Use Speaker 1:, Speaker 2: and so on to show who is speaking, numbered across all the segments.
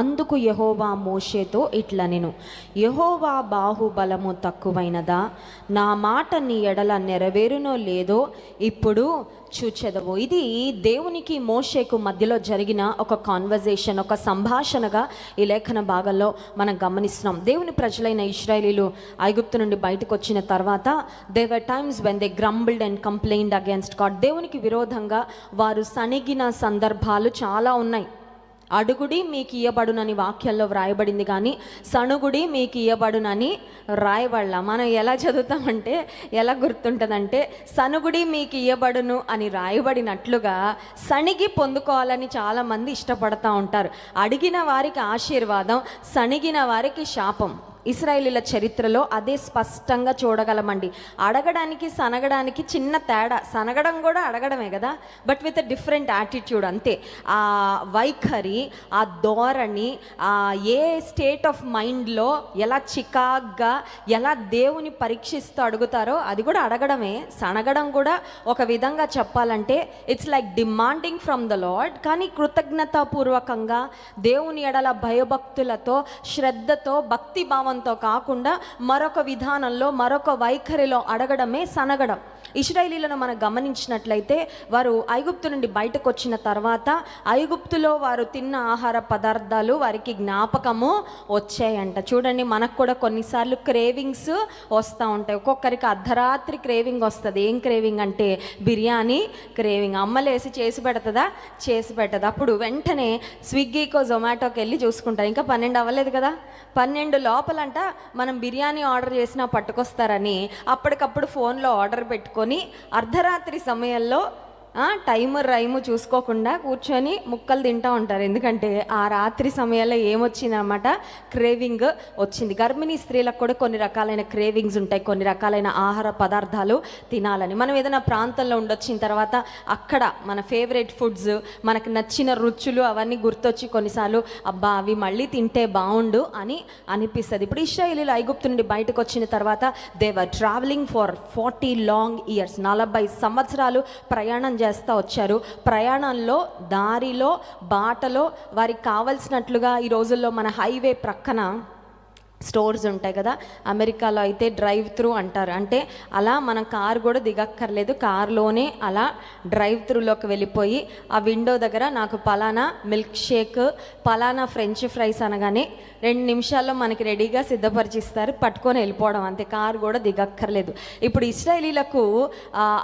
Speaker 1: అందుకు యహోవా మోషేతో ఇట్ల నేను యహోవా బాహుబలము తక్కువైనదా? నా మాట నీ ఎడల నెరవేరునో లేదో ఇప్పుడు చూచెదవు. ఇది దేవునికి మోషేకు మధ్యలో జరిగిన ఒక కాన్వర్జేషన్ ఒక సంభాషణగా ఈ లేఖన భాగంలో మనం గమనిస్తున్నాం. దేవుని ప్రజలైన ఇస్రాయలీలు ఐగుప్తు నుండి బయటకు వచ్చిన తర్వాత they were times when they grumbled and complained against God దేవునికి విరోధంగా వారు సణిగిన సందర్భాలు చాలా ఉన్నాయి. అడుగుడి మీకు ఇయ్యబడునని వాక్యాల్లో వ్రాయబడింది కానీ సణుగుడి మీకు ఇయ్యబడునని రాయబడలా. మనం ఎలా చదువుతామంటే ఎలా గుర్తుంటుందంటే సనుగుడి మీకు ఇయ్యబడును అని రాయబడినట్లుగా సణిగి పొందుకోవాలని చాలామంది ఇష్టపడతా ఉంటారు. అడిగిన వారికి ఆశీర్వాదం సణిగిన వారికి శాపం. ఇస్రాయేలీల చరిత్రలో అదే స్పష్టంగా చూడగలమండి. అడగడానికి సనగడానికి చిన్న తేడా. సనగడం కూడా అడగడమే కదా? బట్ విత్ డిఫరెంట్ యాటిట్యూడ్ అంతే. ఆ వైఖరి ఆ ధోరణి ఆ ఏ స్టేట్ ఆఫ్ మైండ్లో ఎలా చికాగ్గా ఎలా దేవుని పరీక్షిస్తూ అడుగుతారో అది కూడా అడగడమే. సనగడం కూడా ఒక విధంగా చెప్పాలంటే it's like demanding from the Lord కానీ కృతజ్ఞతాపూర్వకంగా దేవుని ఎడల భయభక్తులతో శ్రద్ధతో భక్తి భావంతో కాకుండా మరొక విధానంలో మరొక వైఖరిలో అడగడమే సనగడం. ఇస్రాయేలీలను మనం గమనించినట్లయితే వారు ఐగుప్తు నుండి బయటకు వచ్చిన తర్వాత ఐగుప్తులో వారు తిన్న ఆహార పదార్థాలు వారికి జ్ఞాపకము వచ్చాయంట. చూడండి మనకు కూడా కొన్నిసార్లు క్రేవింగ్స్ వస్తూ ఉంటాయి. ఒక్కొక్కరికి అర్ధరాత్రి క్రేవింగ్ వస్తుంది. ఏం క్రేవింగ్ అంటే బిర్యానీ క్రేవింగ్. అమ్మలేసి చేసి పెడుతుందా? చేసి పెట్టదు. అప్పుడు వెంటనే స్విగ్గీకో జొమాటోకి వెళ్ళి చూసుకుంటారు. ఇంకా పన్నెండు అవ్వలేదు కదా? పన్నెండు లోపలంట మనం బిర్యానీ ఆర్డర్ చేసినా పట్టుకొస్తారని అప్పటికప్పుడు ఫోన్లో ఆర్డర్ పెట్టుకొని చేసుకొని అర్ధరాత్రి సమయంలో టైము రైము చూసుకోకుండా కూర్చొని ముక్కలు తింటూ ఉంటారు. ఎందుకంటే ఆ రాత్రి సమయంలో ఏమొచ్చిందనమాట? క్రేవింగ్ వచ్చింది. గర్భిణీ స్త్రీలకు కూడా కొన్ని రకాలైన క్రేవింగ్స్ ఉంటాయి. కొన్ని రకాలైన ఆహార పదార్థాలు తినాలని. మనం ఏదైనా ప్రాంతంలో ఉండొచ్చిన తర్వాత అక్కడ మన ఫేవరెట్ ఫుడ్స్ మనకు నచ్చిన రుచులు అవన్నీ గుర్తొచ్చి కొన్నిసార్లు అబ్బా అవి మళ్ళీ తింటే బాగుండు అని అనిపిస్తుంది. ఇప్పుడు ఇస్రాయేలీలు ఐగుప్తు నుండి బయటకు వచ్చిన తర్వాత they were travelling for forty long years నలభై సంవత్సరాలు ప్రయాణం చేస్తూ వచ్చారు. ప్రయాణంలో దారిలో బాటలో వారికి కావలసినట్లుగా ఈ రోజుల్లో మన హైవే ప్రక్కన స్టోర్స్ ఉంటాయి కదా అమెరికాలో అయితే డ్రైవ్ త్రూ అంటారు. అంటే అలా మనం కార్ కూడా దిగక్కర్లేదు. కార్లోనే అలా డ్రైవ్ త్రూలోకి వెళ్ళిపోయి ఆ విండో దగ్గర నాకు పలానా మిల్క్ షేక్ పలానా ఫ్రెంచ్ ఫ్రైస్ అనగానే రెండు నిమిషాల్లో మనకి రెడీగా సిద్ధపరిచిస్తారు. పట్టుకొని వెళ్ళిపోవడం అంతే. కారు కూడా దిగక్కర్లేదు. ఇప్పుడు ఇస్రాయలీలకు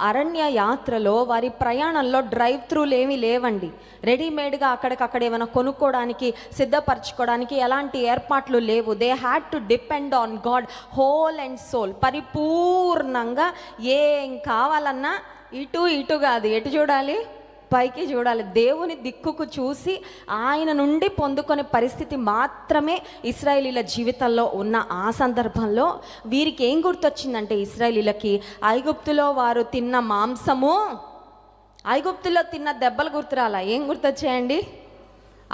Speaker 1: అరణ్య యాత్రలో వారి ప్రయాణంలో డ్రైవ్ త్రూలు ఏమీ లేవండి. రెడీమేడ్గా అక్కడికక్కడ ఏమైనా కొనుక్కోవడానికి సిద్ధపరచుకోవడానికి ఎలాంటి ఏర్పాట్లు లేవు. They had to depend on God whole and soul పరిపూర్ణంగా ఏం కావాలన్నా ఇటు ఇటు కాదు. ఎటు చూడాలి? పైకి చూడాలి. దేవుని దిక్కుకు చూసి ఆయన నుండి పొందుకునే పరిస్థితి మాత్రమే ఇస్రాయలీల జీవితంలో ఉన్న ఆ సందర్భంలో వీరికి ఏం గుర్తొచ్చిందంటే ఇస్రాయలీలకి ఐగుప్తులో వారు తిన్న మాంసము ఐగుప్తులో తిన్న దెబ్బలు గుర్తురాలా? ఏం గుర్తొచ్చాయండి?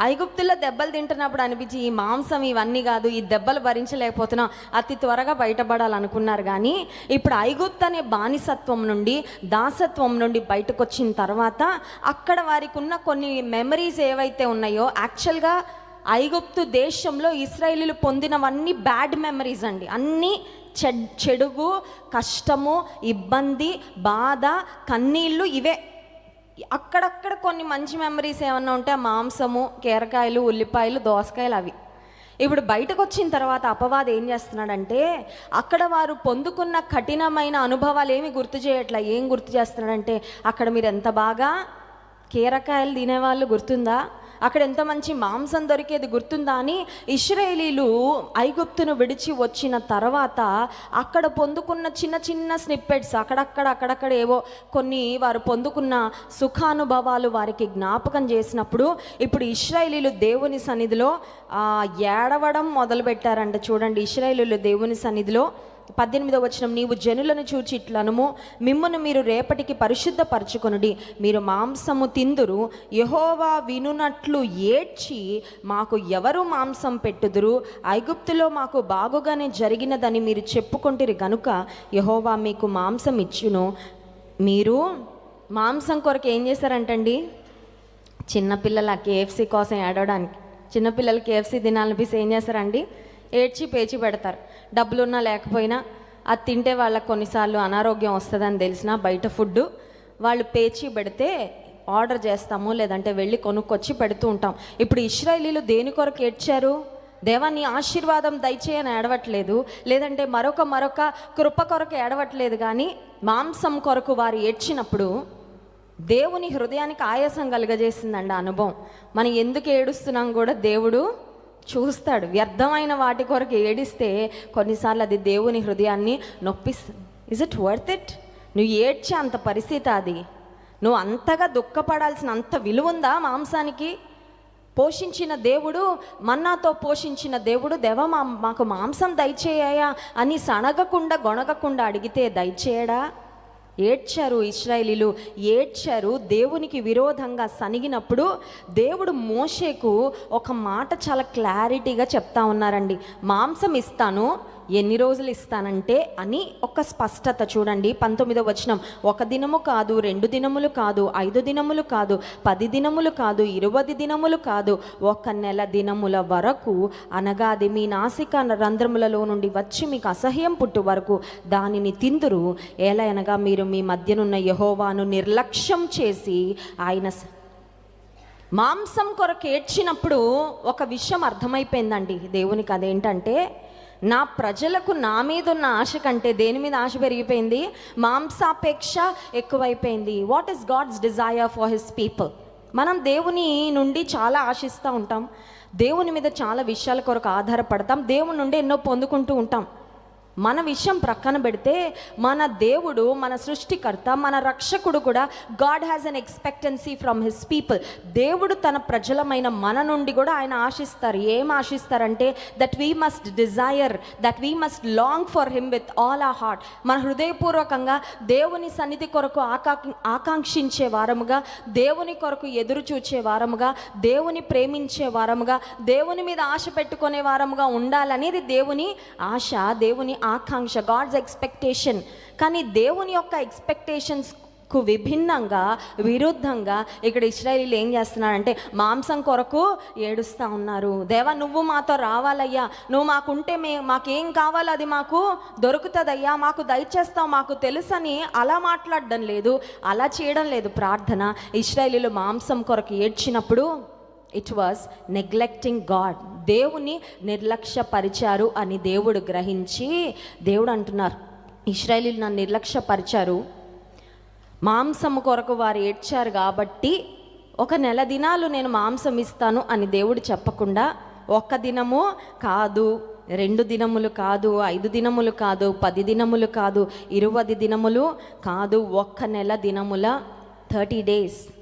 Speaker 1: ఐగుప్తులో దెబ్బలు తింటున్నప్పుడు అనిపించి ఈ మాంసం ఇవన్నీ కాదు ఈ దెబ్బలు భరించలేకపోతున్నాం అతి త్వరగా బయటపడాలనుకున్నారు. కానీ ఇప్పుడు ఐగుప్తు అనే బానిసత్వం నుండి దాసత్వం నుండి బయటకు వచ్చిన తర్వాత అక్కడ వారికి ఉన్న కొన్ని మెమరీస్ ఏవైతే ఉన్నాయో యాక్చువల్గా ఐగుప్తు దేశంలో ఇస్రాయేలీలు పొందినవన్నీ బ్యాడ్ మెమరీస్ అండి. అన్నీ చెడ్ చెడుగు కష్టము ఇబ్బంది బాధ కన్నీళ్ళు ఇవే. అక్కడక్కడ కొన్ని మంచి మెమరీస్ ఏమన్నా ఉంటే ఆ మాంసము కీరకాయలు ఉల్లిపాయలు దోసకాయలు అవి. ఇప్పుడు బయటకు వచ్చిన తర్వాత అపవాదం ఏం చేస్తున్నాడంటే అక్కడ వారు పొందుకున్న కఠినమైన అనుభవాలు ఏమి గుర్తు చేయట్లా. ఏం గుర్తు చేస్తున్నాడంటే అక్కడ మీరు ఎంత బాగా కీరకాయలు తినేవాళ్ళు గుర్తుందా? అక్కడ ఎంత మంచి మాంసం దొరికేది గుర్తుందా అని ఇస్రాయేలీలు ఐగుప్తును విడిచి వచ్చిన తర్వాత అక్కడ పొందుకున్న చిన్న చిన్న స్నిప్పెట్స్ అక్కడక్కడ అక్కడక్కడ ఏవో కొన్ని వారు పొందుకున్న సుఖానుభవాలు వారికి జ్ఞాపకం చేసినప్పుడు ఇప్పుడు ఇస్రాయేలీలు దేవుని సన్నిధిలో ఏడవడం మొదలుపెట్టారంట చూడండి. ఇస్రాయేలీలు దేవుని సన్నిధిలో పద్దెనిమిదో వచనం నీవు జనులను చూచి ఇట్లనము మిమ్మను మీరు రేపటికి పరిశుద్ధపరచుకొనుడి. మీరు మాంసము తిందురు యహోవా వినునట్లు ఏడ్చి మాకు ఎవరు మాంసం పెట్టుదురు? ఐగుప్తులో మాకు బాగుగానే జరిగినదని మీరు చెప్పుకుంటారు గనుక యహోవా మీకు మాంసం ఇచ్చును. మీరు మాంసం కొరకు ఏం చేశారంటండి? చిన్నపిల్లల కేఎఫ్సీ కోసం ఏడవడానికి చిన్నపిల్లలు కేఎఫ్సీ తినాలనిపిస్తే ఏం చేస్తారండి? ఏడ్చి పేచి పెడతారు. డబ్బులున్నా లేకపోయినా అది తింటే వాళ్ళకి కొన్నిసార్లు అనారోగ్యం వస్తుందని తెలిసిన బయట ఫుడ్ వాళ్ళు పేచి పెడితే ఆర్డర్ చేస్తాము లేదంటే వెళ్ళి కొనుక్కొచ్చి పెడుతూ ఉంటాం. ఇప్పుడు ఇస్రాయలీలు దేని కొరకు ఏడ్చారు? దేవా నీ ఆశీర్వాదం దయచేయని ఏడవట్లేదు. లేదంటే మరొక మరొక కృప కొరకు ఏడవట్లేదు కానీ మాంసం కొరకు వారు ఏడ్చినప్పుడు దేవుని హృదయానికి ఆయాసం కలుగజేసిందండి అనుభవం. మనం ఎందుకు ఏడుస్తున్నాం కూడా దేవుడు చూస్తాడు. వ్యర్థమైన వాటి కొరకు ఏడిస్తే కొన్నిసార్లు అది దేవుని హృదయాన్ని నొప్పిస్తుంది. ఇజ్ ఇట్ వర్త్ ఇట్ నువ్వు ఏడ్చే అంత పరిస్థితి అది. నువ్వు అంతగా దుఃఖపడాల్సిన అంత విలువ ఉందా మాంసానికి? పోషించిన దేవుడు మన్నాతో పోషించిన దేవుడు దేవ మా మాకు మాంసం దయచేయా అని సనగకుండా గొణగకుండా అడిగితే దయచేయడా? ఏడ్చారు ఇస్రాయేలీలు ఏడ్చారు దేవునికి విరోధంగా సనిగినప్పుడు దేవుడు మోషేకు ఒక మాట చాలా క్లారిటీగా చెప్తా ఉన్నారండి. మాంసం ఇస్తాను ఎన్ని రోజులు ఇస్తానంటే అని ఒక స్పష్టత చూడండి. పంతొమ్మిదో వచనం. ఒక దినము కాదు రెండు దినములు కాదు ఐదు దినములు కాదు పది దినములు కాదు ఇరవై దినములు కాదు ఒక నెల దినముల వరకు అనగా అది మీ నాసిక రంధ్రములలో నుండి వచ్చి మీకు అసహ్యం పుట్టు వరకు దానిని తిందురు. ఎలా అనగా మీరు మీ మధ్యనున్న యహోవాను నిర్లక్ష్యం చేసి ఆయన స- మాంసం కొరకు ఏడ్చినప్పుడు ఒక విషయం అర్థమైపోయిందండి. దేవునికి అదేంటంటే నా ప్రజలకు నా మీద ఉన్న ఆశ కంటే దేని మీద ఆశ పెరిగిపోయింది? మాంసాపేక్ష ఎక్కువైపోయింది. What is God's desire for his people మనం దేవుని నుండి చాలా ఆశిస్తూ ఉంటాం. దేవుని మీద చాలా విషయాల కొరకు ఆధారపడతాం. దేవుని నుండి ఎన్నో పొందుకుంటూ ఉంటాం. మన విషయం ప్రక్కన పెడితే మన దేవుడు మన సృష్టికర్త మన రక్షకుడు కూడా God has an expectancy from his people దేవుడు తన ప్రజలమైన మన నుండి కూడా ఆయన ఆశిస్తారు. ఏం ఆశిస్తారంటే that we must desire that we must long for him with all a heart మన హృదయపూర్వకంగా దేవుని సన్నిధి కొరకు ఆకా ఆకాంక్షించే వారముగా దేవుని కొరకు ఎదురు చూచే వారముగా దేవుని ప్రేమించే వారముగా దేవుని మీద ఆశ పెట్టుకునే వారముగా ఉండాలనేది దేవుని ఆశ దేవుని ఆకాంక్ష గాడ్స్ ఎక్స్పెక్టేషన్ కానీ దేవుని యొక్క ఎక్స్పెక్టేషన్స్కు విభిన్నంగా విరుద్ధంగా ఇక్కడ ఇస్రాయలీలు ఏం చేస్తున్నారంటే మాంసం కొరకు ఏడుస్తూ ఉన్నారు. దేవా నువ్వు మాతో రావాలయ్యా. నువ్వు మాకుంటే మే మాకేం కావాలో అది మాకు దొరుకుతుందయ్యా. మాకు దయచేస్తావు మాకు తెలుసని అలా మాట్లాడడం లేదు. అలా చేయడం లేదు ప్రార్థన. ఇస్రాయిలీలు మాంసం కొరకు ఏడ్చినప్పుడు ఇట్ వాస్ నెగ్లెక్టింగ్ గాడ్ దేవుని నిర్లక్ష్యపరిచారు అని దేవుడు గ్రహించి దేవుడు అంటున్నారు ఇస్రాయలీలు నన్ను నిర్లక్ష్యపరిచారు. మాంసము కొరకు వారు ఏడ్చారు కాబట్టి ఒక నెల దినాలు నేను మాంసం ఇస్తాను అని దేవుడు చెప్పకుండా ఒక్క దినము కాదు రెండు దినములు కాదు ఐదు దినములు కాదు పది దినములు కాదు ఇరవై దినములు కాదు ఒక్క నెల దినముల థర్టీ డేస్